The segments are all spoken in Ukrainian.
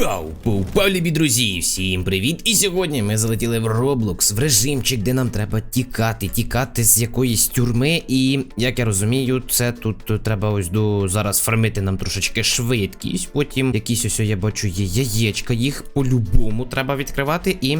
Вау! повпалібі друзі! Всім привіт! І сьогодні ми залетіли в Roblox, в режимчик, де нам треба тікати, тікати з якоїсь тюрми. І як я розумію, це тут треба ось до зараз фармити нам трошечки швидкість. Потім якісь ось я бачу є яєчка, їх по-любому треба відкривати і.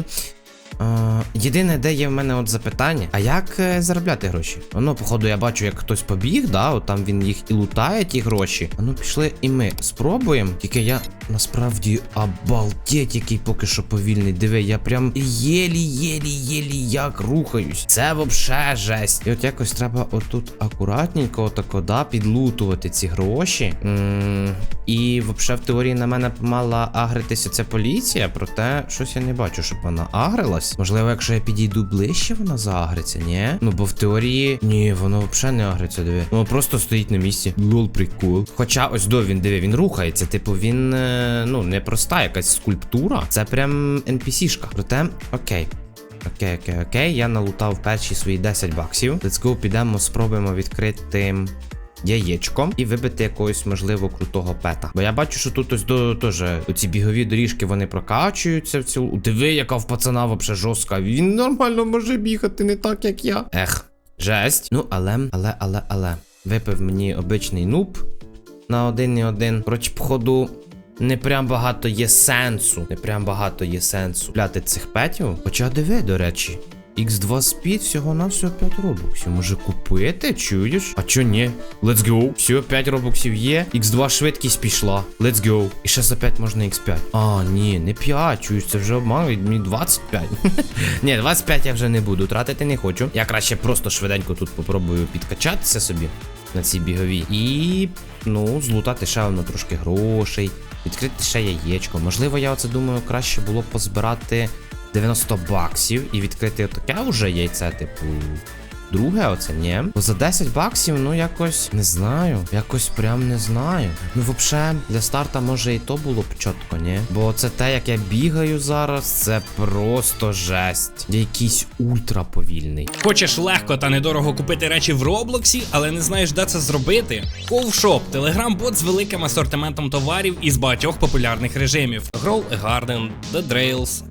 Е, єдине, де є в мене от запитання, а як е, заробляти гроші? Ну, походу, я бачу, як хтось побіг, да, от там він їх і лутає, ті гроші. А ну пішли і ми спробуємо. Тільки я насправді обалдеть, який поки що повільний. Диви, я прям єлі-єлі-єлі як рухаюсь. Це вообще жесть. І от якось треба отут акуратненько, отако, да, підлутувати ці гроші. м і взагалі в теорії на мене мала агритися ця поліція, проте щось я не бачу, щоб вона агрилась. Можливо, якщо я підійду ближче, вона заагриться, ні? Ну бо в теорії ні, воно взагалі не агриться, диви. Воно просто стоїть на місці. Лол, прикол. Хоча ось до він диви, він рухається. Типу, він е, ну не проста якась скульптура. Це прям NPC-шка. Проте, окей. Окей, окей, окей. Я налутав перші свої 10 баксів. Let's go, підемо, спробуємо відкрити. Яєчко і вибити якогось можливо крутого пета. Бо я бачу, що тут ось до теж оці бігові доріжки вони прокачуються в цілу. Диви, яка в пацана вообще жорстка. Він нормально може бігати, не так, як я. Ех, жесть. Ну, але, але, але, але. Випив мені обичний нуб на один і один. Коротше, походу. Не прям багато є сенсу. Не прям багато є сенсу. Пляти цих петів. Хоча диви, до речі. X2 Speed всього на всього 5 робоксів. Може купити, чуєш? А чо ні? Let's go. Все, 5 робоксів є. X2 швидкість пішла. Let's go. І ще за 5 можна X5. А, ні, не 5, чуєш, це вже обманують. Мені 25. ні, 25 я вже не буду. Тратити не хочу. Я краще просто швиденько тут попробую підкачатися собі на цій біговій. І, ну, злутати ще воно трошки грошей. Відкрити ще яєчко. Можливо, я оце думаю, краще було б позбирати 90 баксів і відкрити таке вже яйце, типу. Друге, оце ні. Бо за 10 баксів, ну якось не знаю. Якось прям не знаю. Ну, взагалі, для старта може і то було б чітко, ні? Бо це те, як я бігаю зараз, це просто жесть. Якийсь ультра повільний. Хочеш легко та недорого купити речі в Роблоксі, але не знаєш, де це зробити? Ковшоп телеграм-бот з великим асортиментом товарів із багатьох популярних режимів: Grow a Garden, The Drails,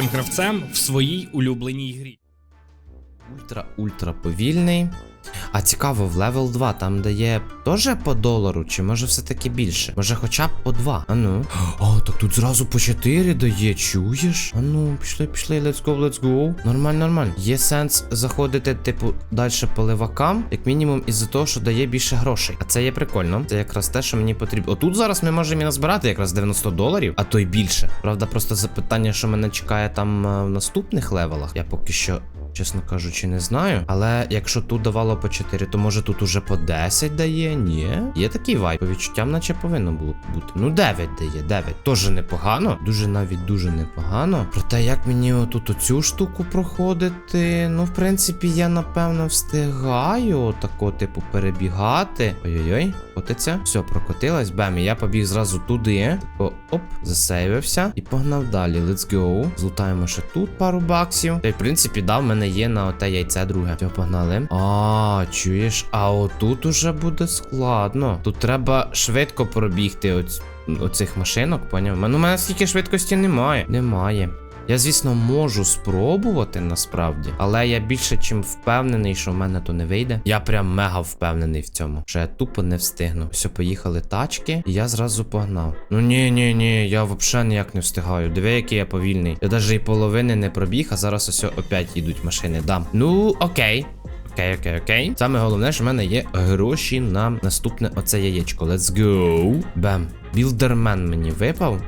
найкрутішим гравцем в своїй улюбленій грі. Ультра-ультра повільний. А цікаво, в левел 2 там дає теж по долару, чи може все-таки більше? Може хоча б по 2. А ну. О, так тут зразу по 4 дає, чуєш? А ну, пішли, пішли, let's go, let's go. Нормально, нормально. Є сенс заходити, типу, далі по левакам, як мінімум, із-за того, що дає більше грошей. А це є прикольно. Це якраз те, що мені потрібно. Отут зараз ми можемо і назбирати якраз 90 доларів, а то й більше. Правда, просто запитання, що мене чекає там е, в наступних левелах. Я поки що. Чесно кажучи, не знаю. Але якщо тут давало по 4, то може тут уже по 10 дає? Ні. Є такий вайп. По відчуттям, наче повинно було бути. Ну, 9 дає, 9. Теж непогано. Дуже навіть дуже непогано. Проте, як мені отут оцю штуку проходити, ну, в принципі, я напевно встигаю тако, типу, перебігати. Ой-ой-ой, котиться. Все, прокотилась. Бем, я побіг зразу туди. Тако, оп, засейвився. І погнав далі. Let's go. Злутаємо ще тут пару баксів. Та й, в принципі, да, в мене є на оте яйце друге. Все, погнали. А, чуєш, а отут уже буде складно. Тут треба швидко пробігти оць, оцих машинок, поняв? Ну, у мене скільки швидкості немає. Немає. Я, звісно, можу спробувати насправді, але я більше чим впевнений, що в мене то не вийде. Я прям мега впевнений в цьому, що я тупо не встигну. Все, поїхали тачки, і я зразу погнав. Ну ні, ні, ні, я взагалі ніяк не встигаю. Диви, який я повільний. Я навіть і половини не пробіг, а зараз ось опять їдуть машини. Дам. Ну, окей. Окей, окей, окей. Саме головне, що в мене є гроші на наступне оце яєчко. Let's go. Бем. Білдермен мені випав.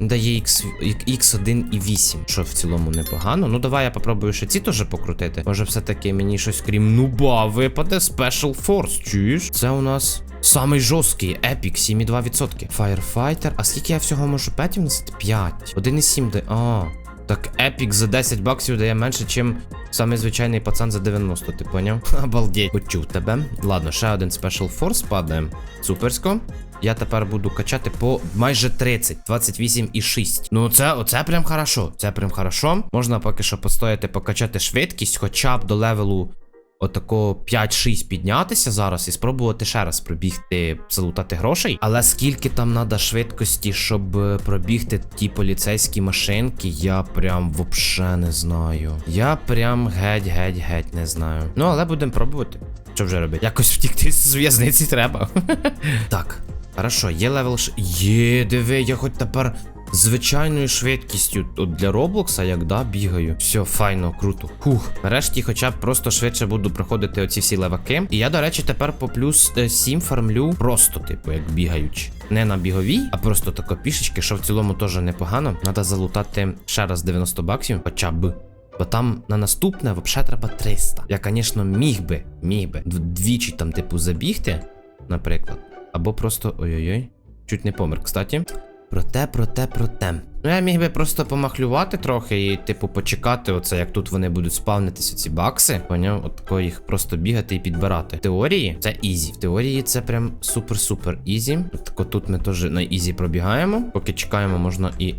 Дає X, X1 і 8, що в цілому непогано. Ну давай я попробую ще ці теж покрутити. Може, все-таки мені щось крім нуба випаде Special Force, чуєш? Це у нас Самий жорсткий, Epic, 7,2%. Firefighter. А скільки я всього можу петів носити? 5. 1,7 дає. А. Так епік за 10 баксів дає менше, чим самий звичайний пацан за 90, ти поняв? Обалдеть. Почув тебе. Ладно, ще один Special Force падає. Суперсько. Я тепер буду качати по майже 30, 28,6. Ну це, оце прям хорошо. Це прям хорошо. Можна поки що постояти, покачати швидкість, хоча б до левелу отако 5-6 піднятися зараз і спробувати ще раз пробігти, залутати грошей. Але скільки там треба швидкості, щоб е, пробігти ті поліцейські машинки, я прям вообще не знаю. Я прям геть-геть-геть не знаю. Ну, але будемо пробувати. Що вже робити? Якось втікти з в'язниці треба. так. Хорошо, є левел. Є, диви, я хоч тепер звичайною швидкістю от для Роблокса, як да, бігаю. Все, файно, круто. Хух. Нарешті, хоча б просто швидше буду проходити оці всі леваки. І я, до речі, тепер по плюс е, 7 фармлю просто, типу, як бігаючи. Не на біговій, а просто тако пішечки, що в цілому теж непогано. Надо залутати ще раз 90 баксів, хоча б. Бо там на наступне взагалі треба 300. Я, звісно, міг би, міг би двічі там, типу, забігти, наприклад. Або просто. Ой-ой-ой. Чуть не помер, кстати. Проте, проте, проте. Ну, я міг би просто помахлювати трохи і, типу, почекати, оце, як тут вони будуть спавнитися, ці бакси. Поняв? От тако їх просто бігати і підбирати. В теорії це ізі. В теорії це прям супер-супер ізі. Тако тут ми теж на ізі пробігаємо. Поки чекаємо, можна і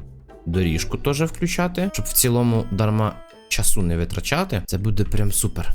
доріжку теж включати, щоб в цілому дарма часу не витрачати. Це буде прям супер.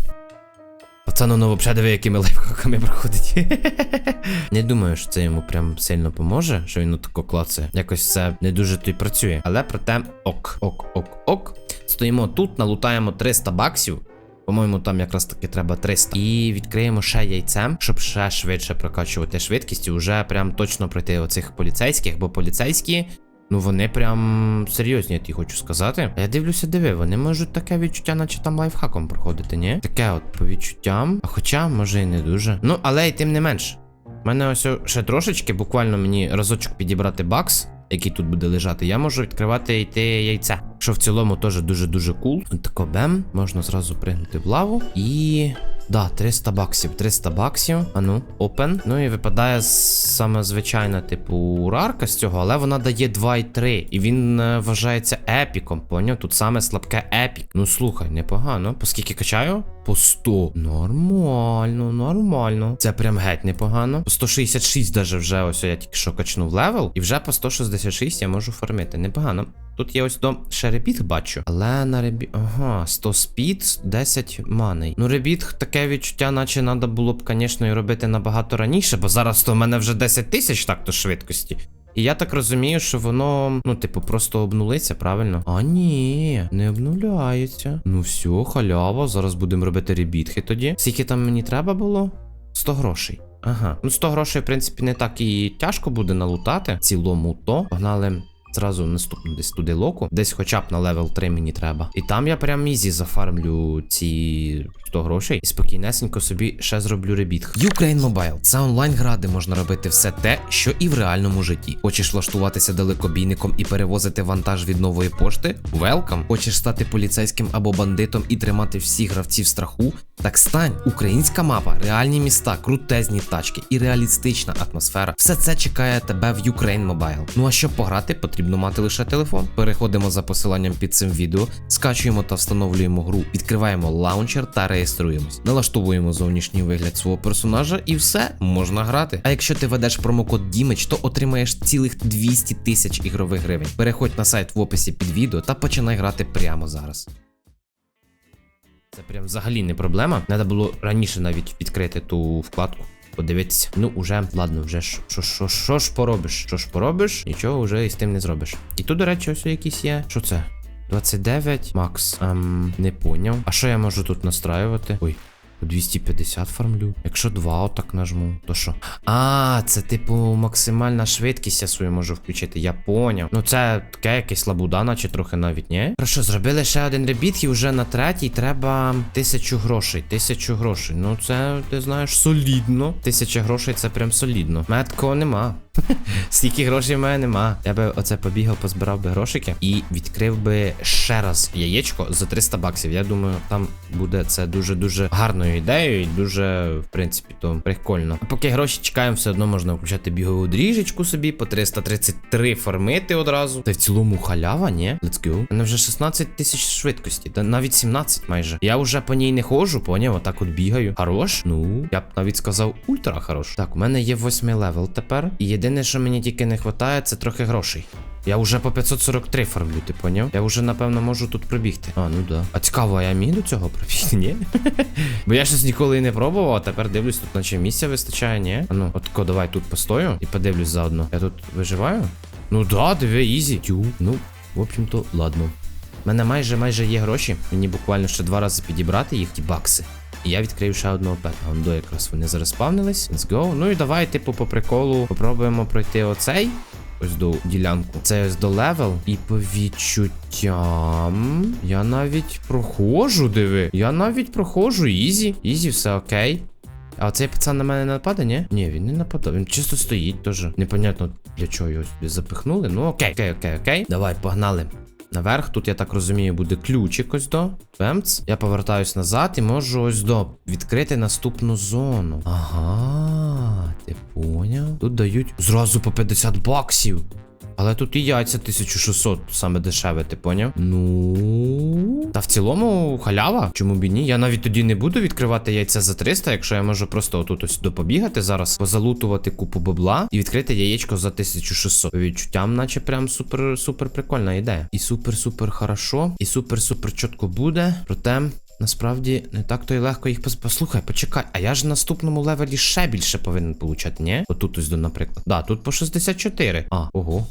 Пацан, ну диви, якими лайфхаками проходить. не думаю, що це йому прям сильно поможе, що він тако клацає. Якось це не дуже то й працює. Але проте ок, ок, ок, ок. Стоїмо тут, налутаємо 300 баксів. По-моєму, там якраз таки треба 300. І відкриємо ще яйцем, щоб ще швидше прокачувати швидкість і вже прям точно пройти оцих поліцейських, бо поліцейські. Ну вони прям серйозні, я ті хочу сказати. А я дивлюся, диви, вони можуть таке відчуття, наче там лайфхаком проходити, ні? Таке от по відчуттям. А хоча, може і не дуже. Ну, але й тим не менш. У мене ось ще трошечки, буквально мені разочок підібрати бакс, який тут буде лежати, я можу відкривати і йти яйце. Що в цілому теж дуже-дуже кул. От Тако бем, можна зразу пригнути в лаву. І. Да, 300 баксів, 300 баксів. Ану, опен. Ну і випадає саме звичайна, типу, рарка з цього, але вона дає 2,3. І він е, вважається епіком, поняв? Тут саме слабке епік. Ну слухай, непогано. По скільки качаю? По 100. Нормально, нормально. Це прям геть непогано. По 166 даже вже ось я тільки що качнув левел. І вже по 166 я можу фармити. Непогано. Тут є ось до ще ребіт бачу. Але на ребіт. Ага, 100 спід, 10 маней. Ну, ребіт, таке відчуття, наче треба було б, звісно, і робити набагато раніше, бо зараз то в мене вже 10 тисяч так-то швидкості. І я так розумію, що воно, ну, типу, просто обнулиться, правильно? А ні, не обнуляється. Ну все, халява. Зараз будемо робити ребітхи тоді. Скільки там мені треба було? 100 грошей. Ага. Ну, 100 грошей, в принципі, не так і тяжко буде налутати. В цілому то. Погнали. Зразу наступну десь туди локу, десь хоча б на левел 3 мені треба. І там я прям ізі зафармлю ці 100 грошей і спокійнесенько собі ще зроблю ребіт. Ukraine Mobile. Це онлайн-гра, де можна робити все те, що і в реальному житті. Хочеш влаштуватися далекобійником і перевозити вантаж від нової пошти? Welcome. Хочеш стати поліцейським або бандитом і тримати всіх гравців страху? Так стань, українська мапа, реальні міста, крутезні тачки і реалістична атмосфера. Все це чекає тебе в Ukraine Mobile. Ну а щоб пограти, потрібно мати лише телефон. Переходимо за посиланням під цим відео, скачуємо та встановлюємо гру, відкриваємо лаунчер та реєструємось. Налаштовуємо зовнішній вигляд свого персонажа і все можна грати. А якщо ти ведеш промокод Дімич, то отримаєш цілих 200 тисяч ігрових гривень. Переходь на сайт в описі під відео та починай грати прямо зараз. Це прям взагалі не проблема. Треба було раніше навіть відкрити ту вкладку. Подивитися. Ну, уже, ладно, вже ж- що, що, що ж поробиш? Що ж поробиш? Нічого вже із тим не зробиш. І тут, до речі, ось якісь є. Що це? 29 Макс. Ем, не поняв. А що я можу тут настраювати? Ой. По 250 фармлю. Якщо два отак нажму, то що? А, це типу максимальна швидкість я свою можу включити. Я поняв. Ну це таке якесь лабуда, наче трохи навіть, ні? Хорошо, зробили ще один ребіт, і вже на третій треба тисячу грошей. Тисячу грошей. Ну це, ти знаєш, солідно. Тисяча грошей це прям солідно. Такого нема. Стільки грошей в мене нема. Я би оце побігав, позбирав би грошики і відкрив би ще раз яєчко за 300 баксів. Я думаю, там буде це дуже-дуже гарною ідеєю і дуже, в принципі, то прикольно. А поки гроші чекаємо, все одно можна включати бігову дріжечку собі по 333 фармити одразу. Та в цілому халява, ні? Let's go. У мене вже 16 тисяч швидкості, та навіть 17 майже. Я вже по ній не ходжу, поняв, отак от бігаю. Хорош? Ну, я б навіть сказав, ультра хорош. Так, у мене є восьмий левел тепер. І єдине, що мені тільки не вистачає, це трохи грошей. Я вже по 543 фармлю, ти поняв? Я вже, напевно, можу тут пробігти. А, ну да. А цікаво, а я міг до цього пробігти, ні? Бо я щось ніколи і не пробував, а тепер дивлюсь, тут наче місця вистачає, ні? А ну, отко, давай тут постою і подивлюсь заодно. Я тут виживаю? Ну да, диви, ізі. Тю. Ну, в общем-то, ладно. У мене майже майже є гроші. Мені буквально ще два рази підібрати їх, ті бакси. І я відкрив ще одного. Ондо якраз вони зараз спавнились. Let's go. Ну і давай, типу, по приколу попробуємо пройти оцей. Ось до ділянку. Це ось до левел. І по відчуттям. Я навіть проходжу, диви. Я навіть проходжу. Ізі. Ізі, все окей. А оцей пацан на мене не нападе, ні? Ні, він не нападав. Він чисто стоїть теж. Непонятно для чого його сюди запихнули. Ну окей, окей, окей, окей. Давай, погнали. Наверх, тут, я так розумію, буде ключик ось до. Бемц. Я повертаюсь назад і можу ось до відкрити наступну зону. Ага, ти поняв? Тут дають зразу по 50 баксів. Але тут і яйця 1600, саме дешеве, ти поняв? Ну. Та в цілому халява. Чому б і ні? Я навіть тоді не буду відкривати яйця за 300, якщо я можу просто отут ось допобігати зараз, позалутувати купу бабла і відкрити яєчко за 1600. По відчуттям, наче прям супер супер прикольна ідея. І супер-супер хорошо, і супер-супер чітко буде. Проте. Насправді не так то й легко їх пос... Послухай, почекай, а я ж в наступному левелі ще більше повинен получати, ні? Отут ось до, наприклад. Да, тут по 64. А, ого.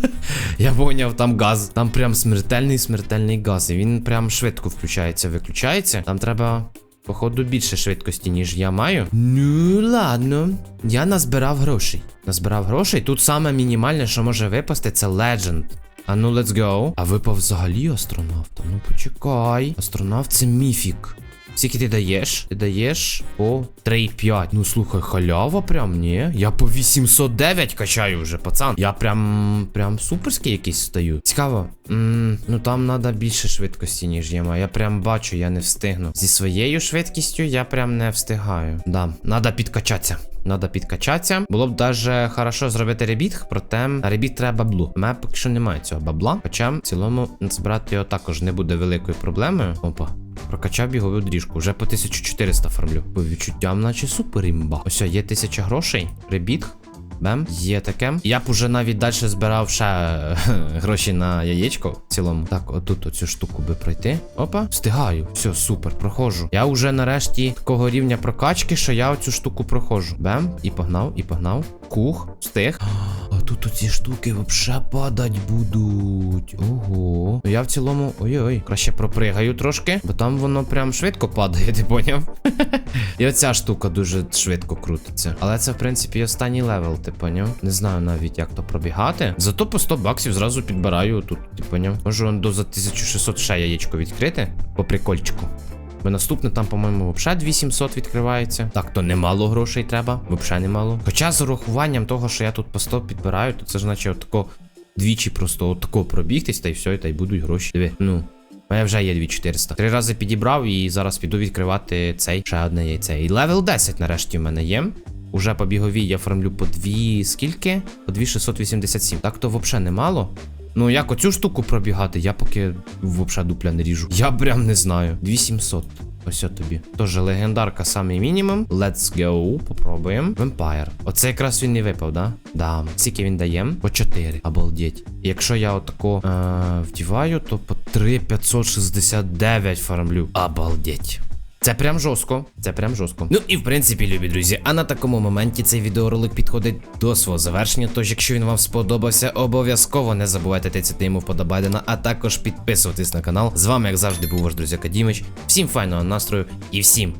я поняв, там газ. Там прям смертельний смертельний газ. І він прям швидко включається, виключається. Там треба. Походу, більше швидкості, ніж я маю. Ну, ладно. Я назбирав грошей. Назбирав грошей. Тут саме мінімальне, що може випасти, це Legend. А ну, let's go. А випав взагалі астронавта. Ну почекай. Астронавт це міфік. Скільки ти даєш? Ти даєш по 3,5. Ну слухай, халява прям, ні. Я по 809 качаю вже, пацан. Я прям прям суперський якийсь стаю. Цікаво. м ну там треба більше швидкості, ніж я маю. Я прям бачу, я не встигну. Зі своєю швидкістю я прям не встигаю. Да, треба підкачатися. Надо підкачатися. Було б даже хорошо зробити ребіт, проте на ребіт треба баблу. У мене поки що немає цього бабла. Хоча в цілому збирати його також не буде великою проблемою. Опа. Прокачав бігову доріжку, вже по 1400 фармлю. По відчуттям, наче супер імба. Ось, є 1000 грошей. Ребіт. Бем, є таке. Я б уже навіть далі збирав ще е, гроші на яєчко в цілому. Так, отут оцю штуку би пройти. Опа, встигаю. Все, супер, проходжу. Я вже нарешті такого рівня прокачки, що я оцю штуку проходжу. Бем, і погнав, і погнав. Кух, встиг. Тут оці штуки вообще падать будуть. Ого. Я в цілому. Ой-ой, краще пропригаю трошки, бо там воно прям швидко падає, ти поняв? І оця штука дуже швидко крутиться. Але це, в принципі, останній левел, ти поняв? Не знаю навіть, як то пробігати. Зато по 100 баксів зразу підбираю тут, ти поняв? Можу до за 1600 ще яєчко відкрити по прикольчику. Бо наступне там, по-моєму, взагалі 2700 відкривається. Так, то немало грошей треба, взагалі немало. Хоча з урахуванням того, що я тут по 100 підбираю, то це ж наче отако двічі просто отако пробігтись, та й все, та й будуть гроші. Диви, ну. У мене вже є 2400. Три рази підібрав і зараз піду відкривати цей ще одне яйце. І левел 10 нарешті в мене є. Уже по біговій я фармлю по 2 скільки? По 2687. Так то взагалі немало. Ну, як оцю штуку пробігати, я поки взагалі дупля не ріжу. Я прям не знаю. 2700. Ось тобі. Тож легендарка самий мінімум. Let's go. Попробуємо. Vampire. Оце якраз він не випав, да? Да. Скільки він дає? По 4. Обалдеть. Якщо я отако е, вдіваю, то по 3569 фармлю. Обалдеть. Це прям жорстко. Це прям жорстко. Ну і в принципі, любі друзі, а на такому моменті цей відеоролик підходить до свого завершення. Тож, якщо він вам сподобався, обов'язково не забувайте тицяти йому вподобайдена, а також підписуватись на канал. З вами, як завжди, був ваш друзяка Дімич. Всім файного настрою і всім